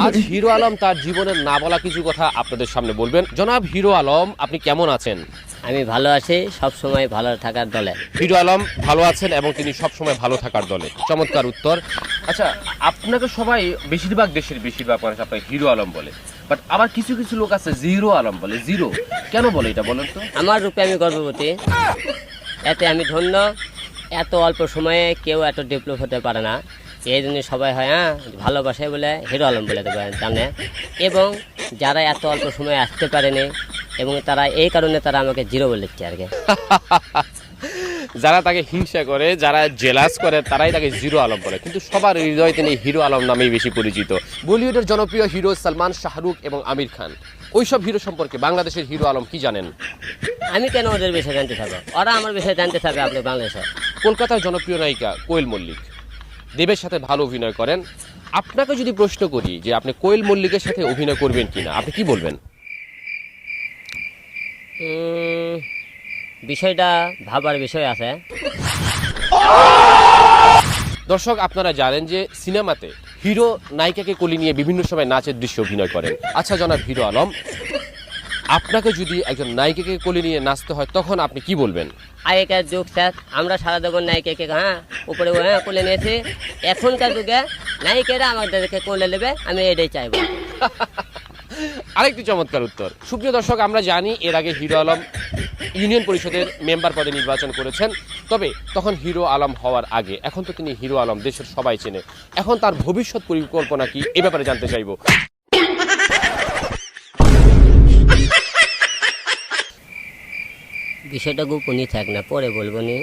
আজ হিরো আলম তার জীবনের না বলা কিছু কথা আপনাদের সামনে বলবেন। জনাব হিরো আলম আপনি কেমন আছেন? আমি ভালো আছি সব সময় ভালো থাকার দলে। হিরো আলম ভালো আছেন এবং তিনি সব সময় ভালো থাকার দলে। চমৎকার উত্তর। আচ্ছা আপনাকে সবাই বেশিরভাগ দেশের বেশিরভাগ মানুষ আপনাকে হিরো আলম বলে। বাট আবার কিছু কিছু লোক আছে জিরো আলম বলে জিরো। কেন বলে এটা বলেন তো? আমার রূপে আমি গর্ভবতী। এতে আমি ধন্য এত অল্প সময়ে কেউ এত ডেভেলপ হতে পারে না। এই জন্য সবাই হয় হ্যাঁ ভালোবাসে বলে হিরো আলম বলে দেবে জানে? এবং যারা এত অল্প সময়ে আসতে পারেনি এবং তারা এই কারণে তারা আমাকে জিরো বলেছে আর কি। যারা তাকে হিংসা করে যারা জেলাস করে তারাই তাকে জিরো আলম বলে। কিন্তু সবার হৃদয় তিনি হিরো আলম নামেই বেশি পরিচিত। বলিউডের জনপ্রিয় হিরো সালমান শাহরুখ এবং আমির খান। ওইসব হিরো সম্পর্কে বাংলাদেশের হিরো আলম কি জানেন? আমি কেন ওদের বিষয়ে জানতে থাকব ওরা আমার বিষয়ে জানতে থাকবে আপনি বাংলাদেশে। কলকাতার জনপ্রিয় নায়িকা কোয়েল মল্লিক। দেবের সাথে ভালো অভিনয় করেন। আপনাকে যদি প্রশ্ন করি যে আপনি কোয়েল মল্লিকের সাথে অভিনয় করবেন কিনা আপনি কি বলবেন? বিষয়টা ভাবার বিষয় আছে। দর্শক আপনারা জানেন যে সিনেমাতে হিরো নায়িকাকে কলি নিয়ে বিভিন্ন সময় নাচের দৃশ্য অভিনয় করেন। আচ্ছা জনাব হিরো আলম আপনাকে যদি একজন নায়িকাকে কোলে নিয়ে নাচতে হয় তখন আপনি কি বলবেন? আগেকার যুগ স্যার আমরা সারা দেবন নায়িকাকে হ্যাঁ উপরে হ্যাঁ কোলে নিয়েছি। এখনকার যুগে নায়িকেরা আমাদেরকে কোলে নেবে আমি এটাই চাইব। আরেকটি চমৎকার উত্তর। সুপ্রিয় দর্শক আমরা জানি এর আগে হিরো আলম ইউনিয়ন পরিষদের মেম্বার পদে নির্বাচন করেছেন। তবে তখন হিরো আলম হওয়ার আগে এখন তো তিনি হিরো আলম দেশের সবাই চেনে। এখন তার ভবিষ্যৎ পরিকল্পনা কি এ ব্যাপারে জানতে চাইব। বিষয়টা গোপনই থাক না পরে বলব নি